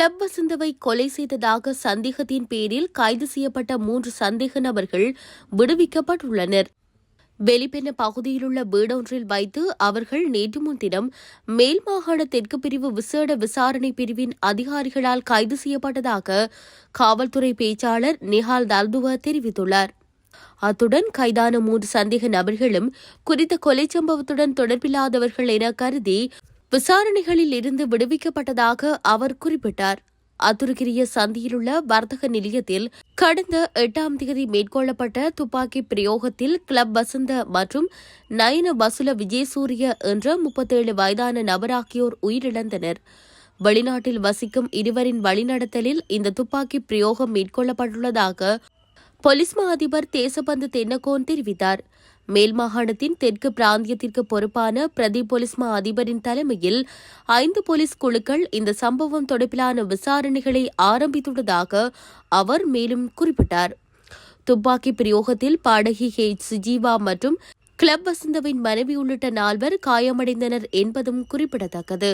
Club வசந்தவை கொலை செய்ததாக சந்தேகத்தின் பேரில் கைது செய்யப்பட்ட மூன்று சந்தேக நபர்கள் விடுவிக்கப்பட்டுள்ளனர். வெளிப்பெண்ண பகுதியிலுள்ள வீடொன்றில் வைத்து அவர்கள் நேற்று முன்தினம் மேல் மாகாண தெற்கு பிரிவு விசேட விசாரணை பிரிவின் அதிகாரிகளால் கைது செய்யப்பட்டதாக காவல்துறை பேச்சாளர் நிஹால் தால்துவா தெரிவித்துள்ளார். அத்துடன் கைதான மூன்று சந்தேக நபர்களும் குறித்த கொலை சம்பவத்துடன் தொடர்பில்லாதவர்கள் என கருதி விசாரணைகளில் இருந்து விடுவிக்கப்பட்டதாக அவர் குறிப்பிட்டார். அத்துருக்கிரிய சந்தியிலுள்ள வர்த்தக நிலையத்தில் கடந்த எட்டாம் தேதி மேற்கொள்ளப்பட்ட துப்பாக்கி பிரயோகத்தில் கிளப் வசந்த மற்றும் நயன பசுல விஜயசூரிய என்ற முப்பத்தேழு வயதான நபராகியோர் உயிரிழந்தனர். வெளிநாட்டில் வசிக்கும் இருவரின் வழிநடத்தலில் இந்த துப்பாக்கி பிரயோகம் மேற்கொள்ளப்பட்டுள்ளதாக போலீஸ் மா அதிபர் தேசபந்து தென்னகோன் தெரிவித்தார். மேல் மாகாணத்தின் தெற்கு பிராந்தியத்திற்கு பொறுப்பான பிரதி போலீஸ்மா அதிபரின் தலைமையில் ஐந்து போலீஸ் குழுக்கள் இந்த சம்பவம் தொடர்பிலான விசாரணைகளை ஆரம்பித்துள்ளதாக அவர் மேலும் குறிப்பிட்டார். துப்பாக்கி பிரயோகத்தில் பாடகி ஹெச். சுஜீவா மற்றும் கிளப் வசந்தவின் மனைவி உள்ளிட்ட நால்வர் காயமடைந்தனர் என்பதும் குறிப்பிடத்தக்கது.